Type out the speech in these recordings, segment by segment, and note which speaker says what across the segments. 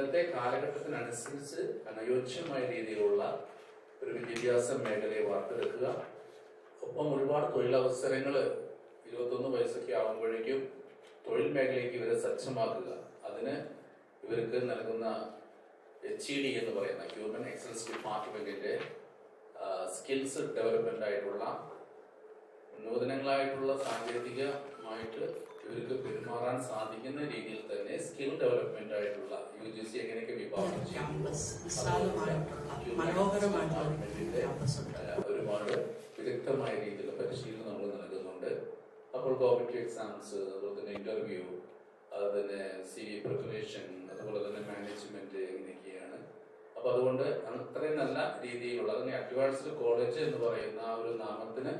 Speaker 1: ഇന്നത്തെ കാലഘട്ടത്തിനനുസരിച്ച് അനുയോജ്യമായ രീതിയിലുള്ള ഒരു വിദ്യാഭ്യാസ മേഖലയെ വാർത്തെടുക്കുക. ഒപ്പം ഒരുപാട് തൊഴിലവസരങ്ങൾ ഇരുപത്തൊന്ന് വയസ്സൊക്കെ ആകുമ്പോഴേക്കും തൊഴിൽ മേഖലയ്ക്ക് ഇവരെ സജ്ജമാക്കുക. അതിന് ഇവർക്ക് നൽകുന്ന എച്ച് ഇ ഡി എന്ന് പറയുന്ന ഹ്യൂമൻ എക്സലൻസ് ഡിപ്പാർട്ട്മെന്റിന്റെ സ്കിൽസ് ഡെവലപ്മെന്റ് ആയിട്ടുള്ള നൂതനങ്ങളായിട്ടുള്ള സാങ്കേതികമായിട്ട് ഇവർക്ക് പെരുമാറാൻ സാധിക്കുന്ന രീതിയിൽ തന്നെ സ്കിൽ ഡെവലപ്മെന്റ് ആയിട്ടുള്ള യു ജി സി എങ്ങനെയൊക്കെ വിഭാവനം ഏഹ് ഒരുപാട് വിദഗ്ധമായ രീതിയിലുള്ള പരിശീലനം നമ്മൾ നൽകുന്നുണ്ട്. അപ്പോൾ കോമ്പറ്റീവ് എക്സാംസ് അതുപോലെ തന്നെ ഇന്റർവ്യൂ അതുപോലെ സി വി പ്രിപ്പറേഷൻ അതുപോലെ തന്നെ മാനേജ്മെന്റ് ഇങ്ങനെയൊക്കെയാണ്. അപ്പൊ അതുകൊണ്ട് അത്രയും നല്ല രീതിയിലുള്ള അതിന് അഡ്വാൻസ്ഡ് കോളേജ് എന്ന് പറയുന്ന ആ ഒരു നാമത്തിന്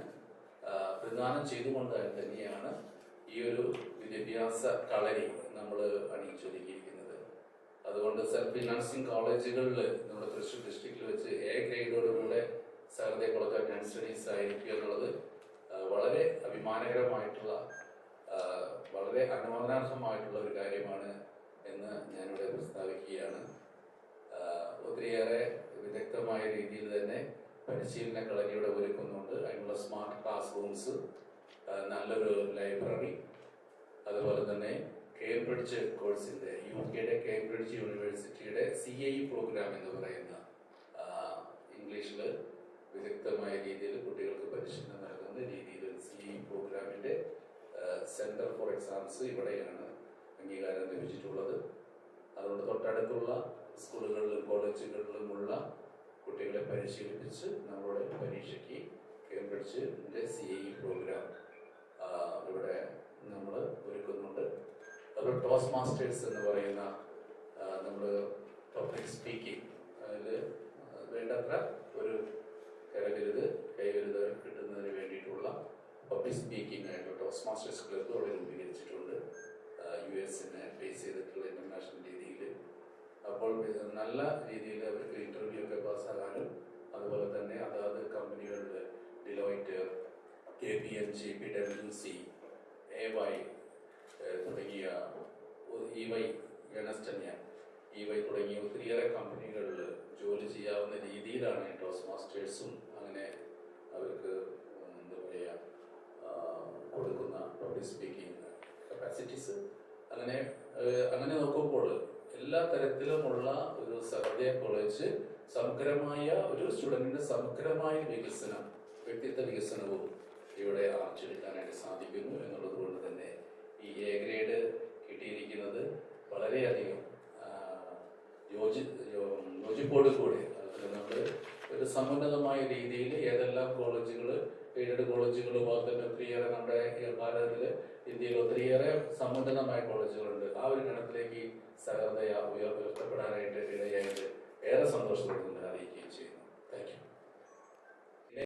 Speaker 1: പ്രദാനം ചെയ്തുകൊണ്ട് തന്നെയാണ് ഈ ഒരു വിദ്യാഭ്യാസ കളരി നമ്മൾ അണിയിച്ചൊരുക്കിയിരിക്കുന്നത്. അതുകൊണ്ട് സെൽഫ് ഫിനാൻസിങ് കോളേജുകളിൽ നമ്മുടെ തൃശ്ശൂർ ഡിസ്ട്രിക്റ്റിൽ വെച്ച് എ ഗ്രേഡോടുകൂടെ സഹൃദയ കോളേജ് ഓഫ് സ്റ്റഡീസ് ആയിരിക്കുക എന്നുള്ളത് വളരെ അഭിമാനകരമായിട്ടുള്ള വളരെ അനുമോദനാർഹമായിട്ടുള്ള ഒരു കാര്യമാണ് എന്ന് ഞാനിവിടെ പ്രസ്താവിക്കുകയാണ്. ഒത്തിരിയേറെ വിദഗ്ധമായ രീതിയിൽ തന്നെ പരിശീലന കളരിയുടെ ഒരുക്കുന്നുണ്ട്. റൂംസ് നല്ലൊരു ലൈബ്രറി അതുപോലെ തന്നെ കേംബ്രിഡ്ജ് കോഴ്സിന്റെ യു കെയുടെ കേംബ്രിഡ്ജ് യൂണിവേഴ്സിറ്റിയുടെ സി ഐ പ്രോഗ്രാം എന്ന് പറയുന്ന ഇംഗ്ലീഷിൽ വിദഗ്ധമായ രീതിയിൽ കുട്ടികൾക്ക് പരിശീലനം നൽകുന്ന രീതിയിൽ സി ഐ പ്രോഗ്രാമിന്റെ സെന്റർ ഫോർ എക്സാംസ് ഇവിടെയാണ് അംഗീകാരം ലഭിച്ചിട്ടുള്ളത്. അതുകൊണ്ട് തൊട്ടടുത്തുള്ള സ്കൂളുകളിലും കോളേജുകളിലുമുള്ള കുട്ടികളെ പരിശീലിപ്പിച്ച് നമ്മളുടെ പരീക്ഷയ്ക്ക് കേംബ്രിഡ്ജിന്റെ സി ഐ പ്രോഗ്രാം ഇവിടെ നമ്മൾ ഒരുക്കുന്നുണ്ട്. അതുപോലെ ടോസ് മാസ്റ്റേഴ്സ് എന്ന് പറയുന്ന നമ്മൾ പബ്ലിക് സ്പീക്കിംഗ് അതിൽ വേണ്ടത്ര ഒരു കരകരുത് കൈകരുത് കിട്ടുന്നതിന് വേണ്ടിയിട്ടുള്ള പബ്ലിക് സ്പീക്കിംഗ് ആയിട്ട് ടോസ് മാസ്റ്റേഴ്സ് ക്ലബ്ബ് അവിടെ രൂപീകരിച്ചിട്ടുണ്ട്. യു എസിനെ ബേസ് ചെയ്തിട്ടുള്ള ഇന്റർനാഷണൽ രീതിയിൽ അപ്പോൾ നല്ല രീതിയിൽ അവർക്ക് ഇന്റർവ്യൂ ഒക്കെ പാസ്സാകാനും അതുപോലെ തന്നെ അതാത് കമ്പനികളിൽ Deloitte K P M G P W C E Y തുടങ്ങിയ ഇ വൈ ഗണസ്റ്റന്യ ഇ വൈ തുടങ്ങിയ ഒത്തിരിയേറെ കമ്പനികളിൽ ജോലി ചെയ്യാവുന്ന രീതിയിലാണ് ടോസ് മാസ്റ്റേഴ്സും അങ്ങനെ അവർക്ക് എന്താ പറയുക കൊടുക്കുന്ന പബ്ലിക് സ്പീക്കിംഗ് കപ്പാസിറ്റീസ് അങ്ങനെ അങ്ങനെ നോക്കുമ്പോൾ എല്ലാ തരത്തിലുമുള്ള ഒരു സഹൃദയ കോളേജ് സമഗ്രമായ ഒരു സ്റ്റുഡന്റിന്റെ സമഗ്രമായ വികസനം വ്യക്തിത്വ വികസനവും ഇവിടെ ആർജിച്ചെടുക്കാനായിട്ട് സാധിക്കുന്നു എന്നുള്ളത് കൊണ്ട് തന്നെ ഈ എ ഗ്രേഡ് കിട്ടിയിരിക്കുന്നത് വളരെയധികം യോജി യോജിപ്പോട് കൂടി. നമ്മൾ ഒരു സമുന്നതമായ രീതിയിൽ ഏതെല്ലാം കോളേജുകൾ എയ്ഡഡ് കോളേജുകളുമായി തന്നെ ഒത്തിരിയേറെ നമ്മുടെ ഭാരതത്തിൽ ഇന്ത്യയിൽ ഒത്തിരിയേറെ സമുന്നതമായ കോളേജുകളുണ്ട്. ആ ഒരു ഗണത്തിലേക്ക് സഹൃദയ ഉയർത്തപ്പെടാനായിട്ട് ഇടയായിട്ട് ഏറെ സന്തോഷത്തോടെ അറിയിക്കുകയും ചെയ്യുന്നു. താങ്ക്